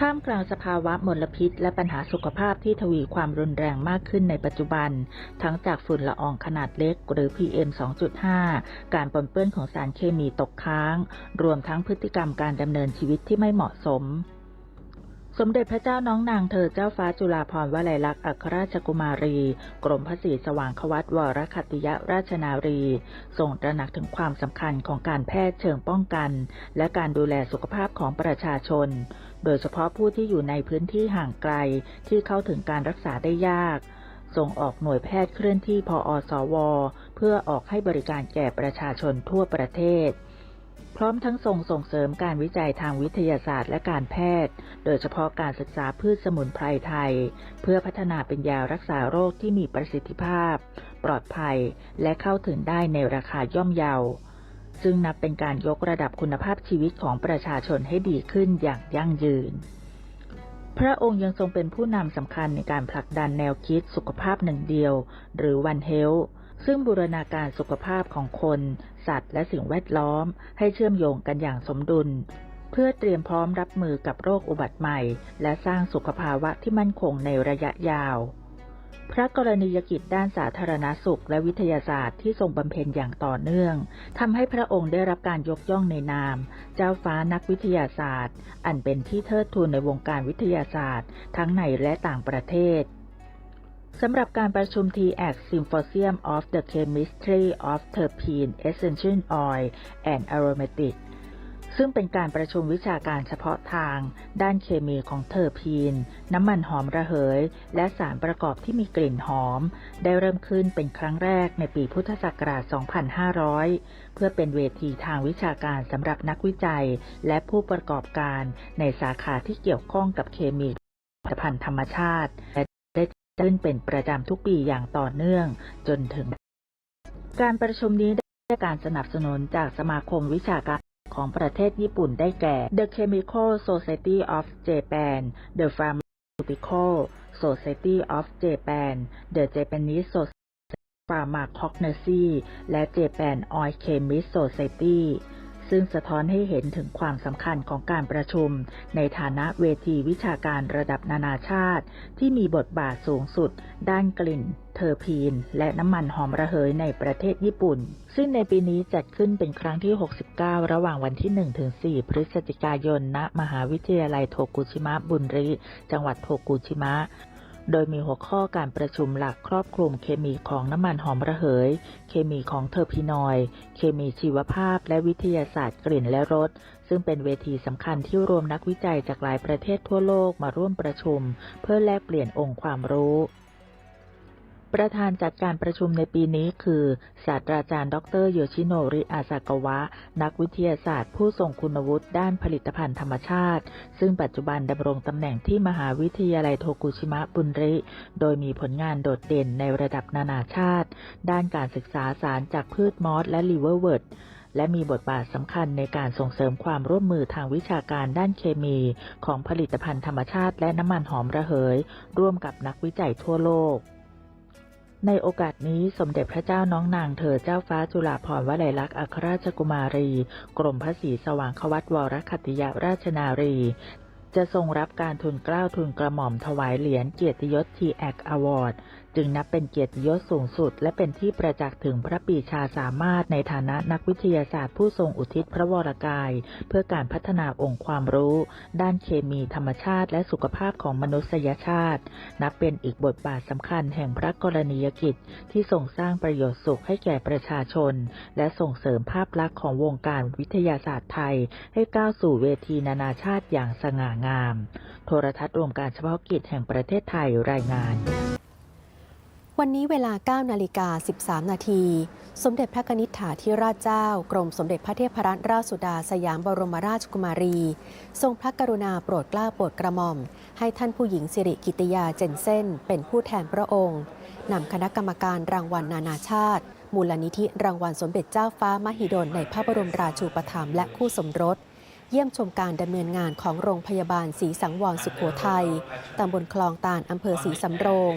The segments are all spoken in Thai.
ท่ามกลางสภาวะมลพิษ และปัญหาสุขภาพที่ทวีความรุนแรงมากขึ้นในปัจจุบัน ทั้งจากฝุ่นละอองขนาดเล็ก หรือ PM 2.5 การปนเปื้อนของสารเคมีตกค้าง รวมทั้งพฤติกรรมการดำเนินชีวิตที่ไม่เหมาะสม สมเด็จพระเจ้าน้องนางเธอเจ้าฟ้าจุฬาภรณ์วลัยลักษณ์อัครราชกุมารี กรมพระศรีสว่างควัตวรคัติยราชนารีทรงตระหนักถึงความสำคัญของการแพทย์เชิงป้องกัน และการดูแลสุขภาพของประชาชน โดยเฉพาะผู้ที่อยู่ในพื้นที่ห่างไกลที่เข้าถึงการรักษาได้ยากส่งออกหน่วยแพทย์เคลื่อนที่พออสว เพื่อออกให้บริการแก่ประชาชนทั่วประเทศ พร้อมทั้งส่งส่งเสริมการวิจัยทางวิทยาศาสตร์และการแพทย์ โดยเฉพาะการศึกษาพืชสมุนไพรไทย เพื่อพัฒนาเป็นยารักษาโรคที่มีประสิทธิภาพ ปลอดภัย และเข้าถึงได้ในราคาย่อมเยา ซึ่งนับเป็นการยกระดับคุณภาพชีวิตของประชาชนให้ดีขึ้นอย่างยั่งยืน พระองค์ยังทรงเป็นผู้นำสำคัญในการผลักดันแนวคิดสุขภาพหนึ่งเดียว หรือ One Health ซึ่งบูรณาการสุขภาพของคน สัตว์และสิ่งแวดล้อม ให้เชื่อมโยงกันอย่างสมดุล เพื่อเตรียมพร้อมรับมือกับโรคอุบัติใหม่ และสร้างสุขภาวะที่มั่นคงในระยะยาว พระกรณียกิจด้านสาธารณสุขและวิทยาศาสตร์ที่ทรงบำเพ็ญอย่างต่อเนื่องทำให้พระองค์ได้รับการยกย่องในนาม เจ้าฟ้านักวิทยาศาสตร์ อันเป็นที่เทิดทูนในวงการวิทยาศาสตร์ ทั้งในและต่างประเทศ สำหรับการประชุม TX Symposium of the Chemistry of Terpene Essential Oil and Aromatic ซึ่งเป็นการประชุมวิชาการเฉพาะทาง ด้านเคมีของเทอร์พีน น้ำมันหอมระเหย และสารประกอบที่มีกลิ่นหอม ได้เริ่มขึ้นเป็นครั้งแรกในปีพุทธศักราช 2500 เพื่อเป็นเวทีทางวิชาการสำหรับนักวิจัย และผู้ประกอบการในสาขาที่เกี่ยวข้องกับเคมีผลิตภัณฑ์ธรรมชาติและ ขึ้นเป็นประจำทุกปีอย่างต่อเนื่องจนถึง การประชุมนี้ได้การสนับสนุนจากสมาคมวิชาการของประเทศญี่ปุ่นได้แก่ The Chemical Society of Japan The Pharmaceutical Society of Japan The Japanese Society of Pharmacognosy และ Japan Oil Chemist Society ซึ่งสะท้อนให้เห็นถึงความสำคัญของการประชุม ในฐานะเวทีวิชาการระดับนานาชาติ ที่มีบทบาทสูงสุด ด้านกลิ่น เทอร์พีน และน้ำมันหอมระเหยในประเทศญี่ปุ่น ซึ่งในปีนี้จัดขึ้นเป็นครั้งที่ 69 ระหว่างวันที่ 1-4 พฤศจิกายนณมหาวิทยาลัยโทกุชิมะบุนริ จังหวัดโทกุชิมะ โดยมีหัวข้อการประชุมหลักครอบคลุมเคมีของน้ำมันหอมระเหย เคมีของเทอร์พีนอยด์เคมีชีวภาพและวิทยาศาสตร์กลิ่นและรส ซึ่งเป็นเวทีสำคัญที่รวมนักวิจัยจากหลายประเทศทั่วโลกมาร่วมประชุม เพื่อแลกเปลี่ยนองค์ความรู้ ประธานจัดการประชุมในปีนี้คือ ศาสตราจารย์ ดรโยชิโนริอาซากาวะ นักวิทยาศาสตร์ ผู้ทรงคุณวุฒิด้านผลิตภัณฑ์ธรรมชาติ ซึ่งปัจจุบันดำรงตำแหน่งที่มหาวิทยาลัยโทกุชิมะบุนริ โดยมีผลงานโดดเด่นในระดับนานาชาติ ด้านการศึกษาสารจากพืชมอสและลิเวอร์เวิร์ดและมีบทบาทสำคัญในการส่งเสริมความร่วมมือทางวิชาการด้านเคมีของผลิตภัณฑ์ธรรมชาติและน้ำมันหอมระเหย ร่วมกับนักวิจัยทั่วโลก ในโอกาสนี้สมเด็จพระเจ้าน้องนางเธอเจ้าฟ้าจุฬาภรณ์วลัยลักษณ์อัครราชกุมารี กรมพระศรีสว่างควัตวรคัตติยาราชนารีจะทรงรับการทุนเกล้าทุนกระหม่อมถวายเหรียญเกียรติยศทีแอคอวอร์ด จึงนับเป็นเกียรติยศสูงสุด และเป็นที่ประจักษ์ถึงพระปีชาสามารถในฐานะนักวิทยาศาสตร์ผู้ทรงอุทิศพระวรกาย เพื่อการพัฒนาองค์ความรู้ ด้านเคมีธรรมชาติ และสุขภาพของมนุษยชาติ นับเป็นอีกบทบาทสำคัญแห่งพระกรณียกิจ ที่ทรงสร้างประโยชน์สุขให้แก่ประชาชน และส่งเสริมภาพลักษณ์ของวงการวิทยาศาสตร์ไทย ให้ก้าวสู่เวทีนานาชาติอย่างสง่างาม โทรทัศน์รวมการเฉพาะกิจแห่งประเทศไทยรายงาน วันนี้เวลา 9 นาฬิกา 13 นาที สมเด็จพระนิษฐาธิราชเจ้า กรมสมเด็จพระเทพรัตนราชสุดาสยามบรมราชกุมารี ทรงพระกรุณาโปรดเกล้าโปรดกระหม่อม ให้ท่านผู้หญิงสิริกิติยาเจนเซนเป็นผู้แทนพระองค์ นำคณะกรรมการรางวัลนานาชาติ มูลนิธิรางวัลสมเด็จเจ้าฟ้ามหิดลในพระบรมราชูปถัมภ์และคู่สมรส เยี่ยมชมการดำเนินงานของโรงพยาบาลศรีสังวรสุขโขทัยตำบลคลองตาลอำเภอศรีสำโรง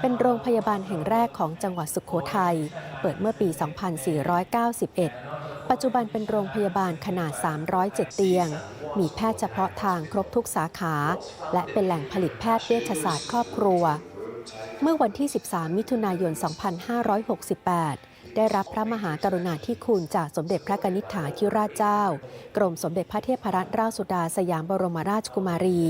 เป็นโรงพยาบาลแห่งแรกของจังหวัดสุขโขทัยเปิดเมื่อปี 2491 ปัจจุบันเป็นโรงพยาบาลขนาด 307 เตียง มีแพทย์เฉพาะทางครบทุกสาขา และเป็นแหล่งผลิตแพทย์เวชศาสตร์ครอบครัว เมื่อวันที่ 13 มิถุนายน 2568 ได้รับพระมหากรุณาธิคุณจากสมเด็จพระกนิษฐาธิราชเจ้า กรมสมเด็จพระเทพรัตนราชสุดาสยามบรมราชกุมารี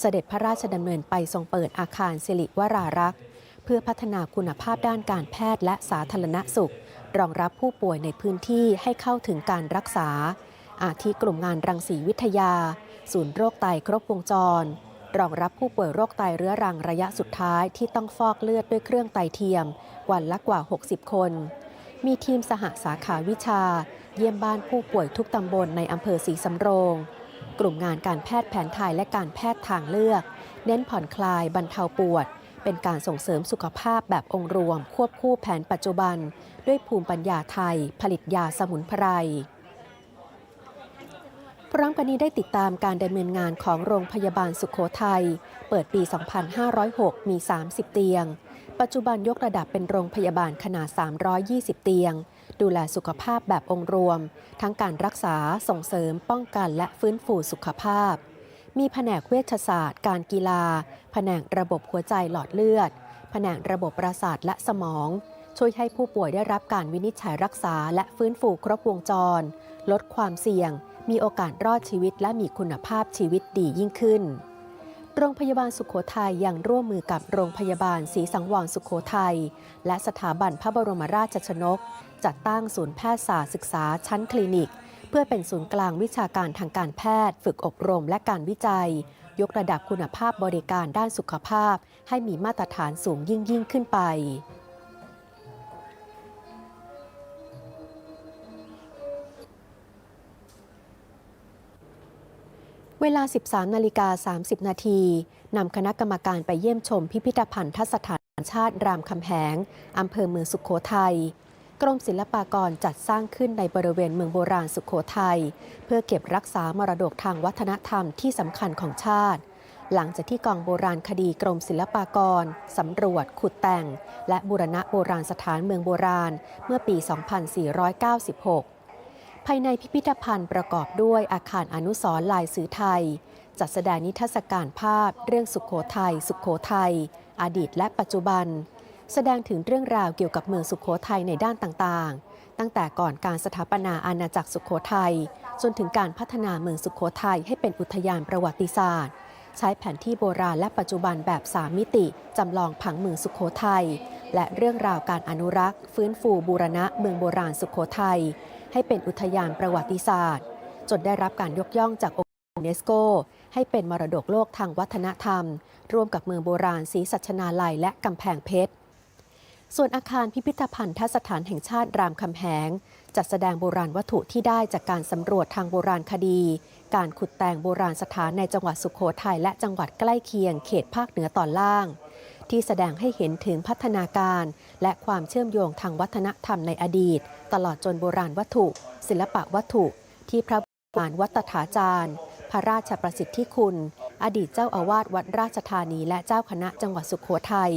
เสด็จพระราชดำเนินไปทรงเปิดอาคารสิริวรารักษ์เพื่อพัฒนาคุณภาพด้านการแพทย์และสาธารณสุข รองรับผู้ป่วยในพื้นที่ให้เข้าถึงการรักษา อาทิกลุ่มงานรังสีวิทยา ศูนย์โรคไตครบวงจร รองรับผู้ป่วยโรคไตเรื้อรังระยะสุดท้ายที่ต้องฟอกเลือดด้วยเครื่องไตเทียม วันละกว่า 60 คน มีทีมสหสาขาวิชา เยี่ยมบ้านผู้ป่วยทุกตำบลในอำเภอศรีสำโรง กลุ่มงานการแพทย์แผนไทยและการแพทย์ทางเลือก เน้นผ่อนคลายบรรเทาปวด เป็นการส่งเสริมสุขภาพแบบองค์รวม ควบคู่แผนปัจจุบัน ด้วยภูมิปัญญาไทย ผลิตยาสมุนไพรพร้อมกันนี้ได้ติดตามการดำเนินงานของโรงพยาบาลสุขโขทัย เปิดปี 2506 มี 30 เตียง ปัจจุบันยกระดับเป็นโรงพยาบาลขนาด 320 เตียง ดูแลสุขภาพแบบองค์รวม ทั้งการรักษาส่งเสริมป้องกันและฟื้นฟูสุขภาพ มีแผนกเวชศาสตร์ การกีฬา แผนกระบบหัวใจหลอดเลือด แผนกระบบประสาทและสมอง ช่วยให้ผู้ป่วยได้รับการวินิจฉัยรักษาและฟื้นฟูครบวงจร ลดความเสี่ยง มีโอกาสรอดชีวิตและมีคุณภาพชีวิตดียิ่งขึ้น โรงพยาบาลสุขโขทัยยังร่วมมือกับโรงพยาบาลศรีสังวรสุขโขทัยและสถาบันพระบรมราชชนก จัดตั้งศูนย์แพทยศาสตร์ศึกษาชั้นคลินิก เพื่อเป็นศูนย์กลางวิชาการทางการแพทย์ ฝึกอบรมและการวิจัย ยกระดับคุณภาพบริการด้านสุขภาพ ให้มีมาตรฐานสูงยิ่งยิ่งขึ้นไป เวลา 13 นาฬิกา 30 นาทีนำคณะกรรมการไปเยี่ยมชมพิพิธภัณฑ์สถานชาติรามคำแหงอำเภอเมืองสุขโขทัยกรมศิลปากรจัดสร้างขึ้นในบริเวณเมืองโบราณสุขโขทัยเพื่อเก็บรักษามรดกทางวัฒนธรรมที่สำคัญของชาติ หลังจากที่กองโบราณคดีกรมศิลปากรสำรวจ ขุดแต่ง และบูรณะโบราณสถานเมืองโบราณเมื่อปี 2496 ภายในพิพิธภัณฑ์ประกอบด้วยอาคารอนุสร์ลายสือไทย จัดแสดงนิทรรศการภาพ เรื่องสุขโขทัยสุขโขทัยอดีตและปัจจุบัน แสดงถึงเรื่องราวเกี่ยวกับเมืองสุขโขทัยในด้านต่างๆ ตั้งแต่ก่อนการสถาปนาอาณาจักรสุขโขทัยจนถึงการพัฒนาเมืองสุขโขทัยให้เป็นอุทยานประวัติศาสตร์ ใช้แผนที่โบราณและปัจจุบันแบบ 3 มิติจำลองผังเมืองสุขโขทัยและเรื่องราวการอนุรักษ์ ฟื้นฟูบูรณะเมืองโบราณสุขโขทัยให้เป็นอุทยานประวัติศาสตร์ จนได้รับการยกย่องจากองค์ยูเนสโก ให้เป็นมรดกโลกทางวัฒนธรรม ร่วมกับเมืองโบราณศรีสัชนาลัยและกำแพงเพชรส่วนอาคารพิพิธภัณฑ์ทสถานแห่งชาติรามคำแหง จัดแสดงโบราณวัตถุที่ได้จากการสำรวจทางโบราณคดี การขุดแต่งโบราณสถานในจังหวัดสุขโขทัยและจังหวัดใกล้เคียงเขตภาคเหนือตอนล่าง ที่แสดงให้เห็นถึงพัฒนาการ และความเชื่อมโยงทางวัฒนธรรมในอดีต ตลอดจนโบราณวัตถุ ศิลปะวัตถุ ที่พระบรมวัตถาจารย์ พระราชประสิทธิคุณ อดีตเจ้าอาวาสวัดราชธานีและเจ้าคณะจังหวัดสุขโขทัย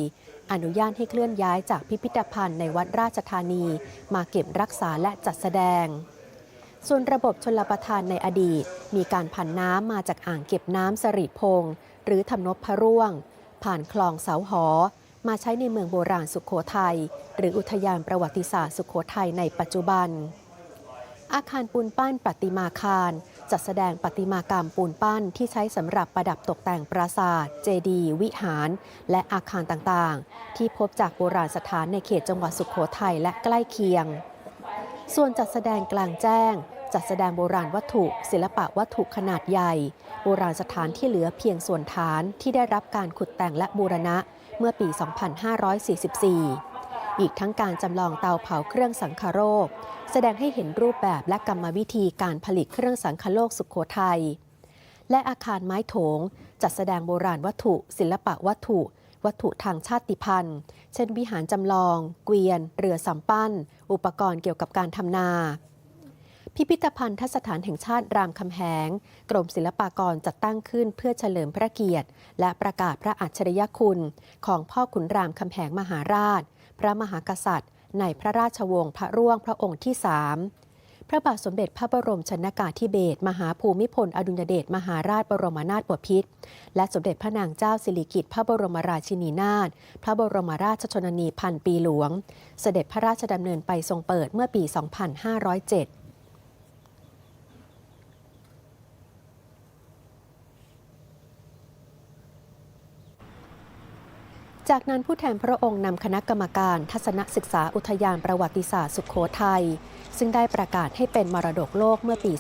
อนุญาตให้เคลื่อนย้ายจากพิพิธภัณฑ์ในวัดราชธานี มาเก็บรักษาและจัดแสดง ส่วนระบบชลประทานในอดีต มีการผ่านน้ำมาจากอ่างเก็บน้ำสรีพงศ์หรือทำนบพระร่วง ผ่านคลองเสาหอ มาใช้ในเมืองโบราณสุขโขทัยหรืออุทยานประวัติศาสตร์สุขโขทัยในปัจจุบัน อาคารปูนปั้นประติมาคาร จัดแสดงประติมากรรมปูนปั้นที่ใช้สำหรับประดับตกแต่งปราสาท เจดีย์วิหาร และอาคารต่างๆ ที่พบจากโบราณสถานในเขตจังหวัดสุขโขทัยและใกล้เคียง ส่วนจัดแสดงกลางแจ้ง จัดแสดงโบราณวัตถุ ศิลปะวัตถุขนาดใหญ่ โบราณสถานที่เหลือเพียงส่วนฐานที่ได้รับการขุดแต่งและบูรณะเมื่อปี 2544 อีกทั้งการจำลองเตาเผาเครื่องสังคโรกแสดงให้เห็นรูปแบบและกรรมวิธีการผลิตเครื่องสังคโลกสุขโขทัยและอาคารไม้โถง จัดแสดงโบราณวัตถุ ศิลปะวัตถุ วัตถุทางชาติพันธุ์ เช่น วิหารจำลอง เกวียน เรือสำปั้น อุปกรณ์เกี่ยวกับการทำนาพิพิธภัณฑสถานแห่งชาติรามคำแหง กรมศิลปากรจัดตั้งขึ้นเพื่อเฉลิมพระเกียรติ และประกาศพระอัจฉริยคุณ ของพ่อขุนรามคำแหงมหาราช พระมหากษัตริย์ ในพระราชวงศ์พระร่วงพระองค์ที่สาม พระบาทสมเด็จพระบรมชนกาธิเบศรมหาภูมิพล อดุลยเดชมหาราชบรมนาถบพิตรและสมเด็จพระนางเจ้าสิริกิติ์พระบรมราชินีนาถพระบรมราชชนนีพันปีหลวง เสด็จพระราชดำเนินไปทรงเปิดเมื่อปี 2507 จากนั้นผู้แทนพระองค์นำคณะกรรมการทัศนศึกษาอุทยานประวัติศาสตร์สุขโขทัย ซึ่งได้ประกาศให้เป็นมรดกโลกเมื่อปี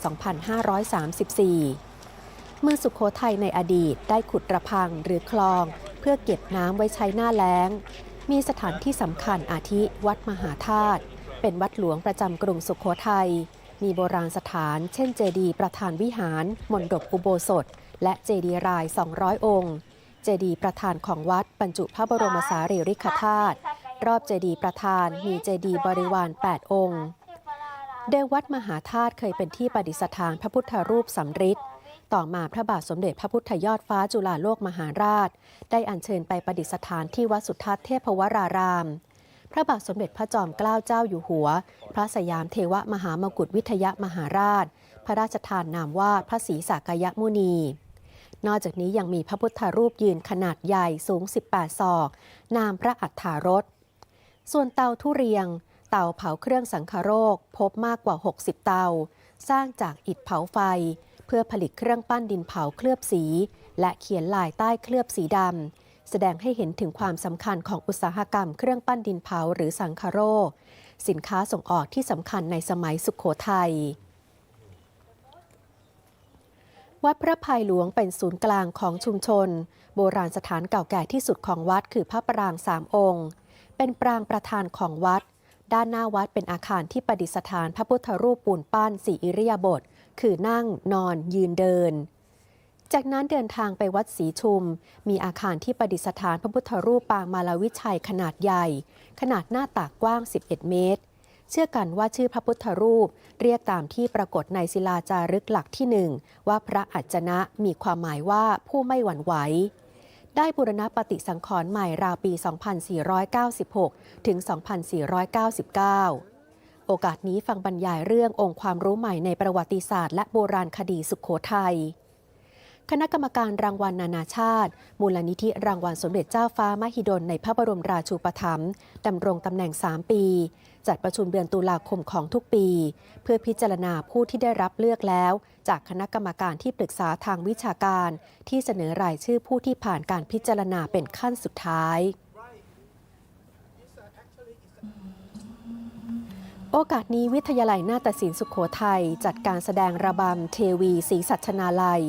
2534 เมื่อสุขโขทัยในอดีตได้ขุดระพังหรือคลอง เพื่อเก็บน้ำไว้ใช้หน้าแล้ง มีสถานที่สำคัญอาทิวัดมหาธาตุ เป็นวัดหลวงประจำกรุงสุขโขทัย มีโบราณสถาน เช่น เจดีย์ประธานวิหาร มณฑปอุโบสถ และเจดีย์ราย 200 องค์ เจดีย์ประธานของวัดบรรจุพระบรมสารีริกธาตุรอบเจดีย์ประธานมีเจดีย์บริวาร 8 องค์เดิมวัดมหาธาตุเคยเป็นที่ประดิษฐานพระพุทธรูปสำริดต่อมาพระบาทสมเด็จพระพุทธยอดฟ้าจุฬาโลกมหาราช ได้อัญเชิญไปประดิษฐานที่วัดสุทัศน์เทพวราราม พระบาทสมเด็จพระจอมเกล้าเจ้าอยู่หัว พระสยามเทวมหามกุฏวิทยมหาราช พระราชทานนามว่าพระศรีสากยมุนี นอกจากนี้ยังมีพระพุทธรูปยืนขนาดใหญ่สูง 18 ศอก นามพระอัฏฐารถส่วนเตาทุเรียง เตาเผาเครื่องสังคโรค พบมากกว่า 60 เตา สร้างจากอิฐเผาไฟ เพื่อผลิตเครื่องปั้นดินเผาเคลือบสี และเขียนลายใต้เคลือบสีดำ แสดงให้เห็นถึงความสำคัญของอุตสาหกรรมเครื่องปั้นดินเผาหรือสังคโรค สินค้าส่งออกที่สำคัญในสมัยสุขโขทัย วัดพระภัยหลวงเป็นศูนย์กลางของชุมชน โบราณสถานเก่าแก่ที่สุดของวัดคือพระปรางสามองค์ เป็นปรางประธานของวัด ด้านหน้าวัดเป็นอาคารที่ประดิษฐานพระพุทธรูปปูนปั้นสี่อิริยาบถคือนั่ง นอน ยืนเดิน จากนั้นเดินทางไปวัดศรีชุม มีอาคารที่ประดิษฐานพระพุทธรูปปางมาลาวิชัยขนาดใหญ่ ขนาดหน้าตากกว้าง 11 เมตร เชื่อกันว่าชื่อพระพุทธรูป เรียกตามที่ปรากฏในศิลาจารึกหลักที่หนึ่งว่าพระอัจจนะมีความหมายว่าผู้ไม่หวั่นไหวได้บูรณะปฏิสังขรณ์ใหม่ราวปี 2496 ถึง 2499 โอกาสนี้ฟังบรรยายเรื่ององค์ความรู้ใหม่ในประวัติศาสตร์และโบราณคดีสุขโขทัย คณะกรรมการรางวัลนานาชาติ มูลนิธิรางวัลสมเด็จเจ้าฟ้ามหิดลในพระบรมราชูปถัมภ์ดำรงตำแหน่ง 3 ปี จัดประชุมเดือนตุลาคมของทุกปี เพื่อพิจารณาผู้ที่ได้รับเลือกแล้ว จากคณะกรรมการที่ปรึกษาทางวิชาการ ที่เสนอรายชื่อผู้ที่ผ่านการพิจารณาเป็นขั้นสุดท้ายโอกาสนี้วิทยาลัยนาฏศิลป์สุขโขทัยจัดการแสดงระบำเทวีศรีสัชนาลัย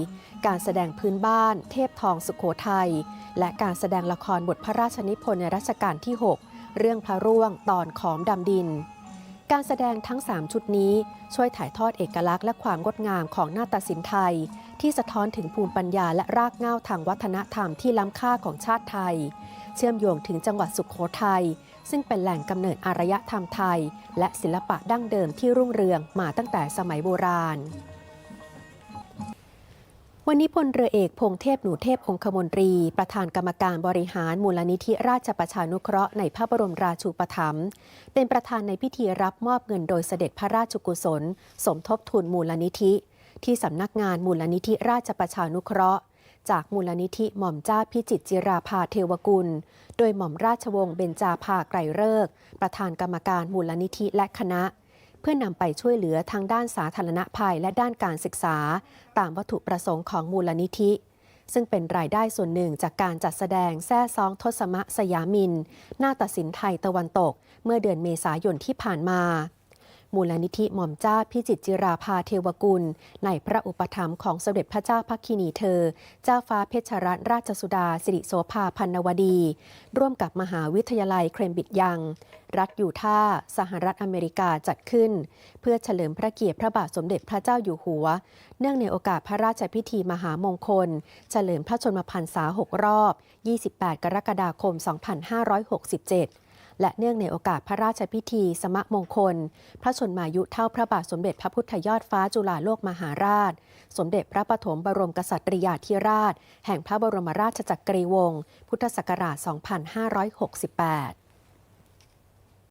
การแสดงพื้นบ้าน เทพทองสุขโขทัย และการแสดงละครบทพระราชนิพนธ์ในรัชกาลที่ 6 เรื่องพระร่วงตอนขอมดำดิน การแสดงทั้ง 3 ชุดนี้ช่วยถ่ายทอดเอกลักษณ์และความงดงามของนาฏศิลป์ไทย ที่สะท้อนถึงภูมิปัญญาและรากเหง้าทางวัฒนธรรมที่ล้ำค่าของชาติไทย เชื่อมโยงถึงจังหวัดสุขโขทัยซึ่งเป็นแหล่งกำเนิดอารยธรรมไทย และศิลปะดั้งเดิมที่รุ่งเรืองมาตั้งแต่สมัยโบราณ วันนี้พลเรือเอกพงเทพหนูเทพองคมนตรี ประธานกรรมการบริหารมูลนิธิราชประชานุเคราะห์ในพระบรมราชูปถัมภ์เป็นประธานในพิธีรับมอบเงินโดยเสด็จพระราชกุศล สมทบทุนมูลนิธิ ที่สำนักงานมูลนิธิราชประชานุเคราะห์ จากมูลนิธิหม่อมเจ้าพิจิตรจิราภาเทวกุล โดยหม่อมราชวงศ์เบญจาภาไกรเลิกประธานกรรมการมูลนิธิและคณะ พื่อนำไปช่วยเหลือทางด้านสาธารณภัยและด้านการศึกษา ตามวัตถุประสงค์ของมูลนิธิ ซึ่งเป็นรายได้ส่วนหนึ่งจากการจัดแสดงแซ่ซองทศมะสยามิน หน้าตัดสินไทยตะวันตก เมื่อเดือนเมษายนที่ผ่านมา มูลนิธิหม่อมเจ้าพิจิตรจิราภาเทวกุล ในพระอุปถัมภ์ของสมเด็จพระเจ้าพักคินีเธอ เจ้าฟ้าเพชรรัตนราชสุดาสิริโสภาพันนวดี ร่วมกับมหาวิทยาลัยเครมบิดยัง รัฐยูท่าสหรัฐอเมริกาจัดขึ้น เพื่อเฉลิมพระเกียรติพระบาทสมเด็จพระเจ้าอยู่หัว เนื่องในโอกาสพระราชพิธีมหามงคล เฉลิมพระชนมพรรษา 6 รอบ 28 กรกฎาคม 2567 และเนื่องในโอกาสพระราชพิธี สมะมงคล พระชนมายุเท่าพระบาทสมเด็จพระพุทธยอดฟ้าจุฬาโลกมหาราช สมเด็จพระปฐมบรมกษัตริยาธิราช แห่งพระบรมราชจักรีวงศ์ พุทธศักราช 2568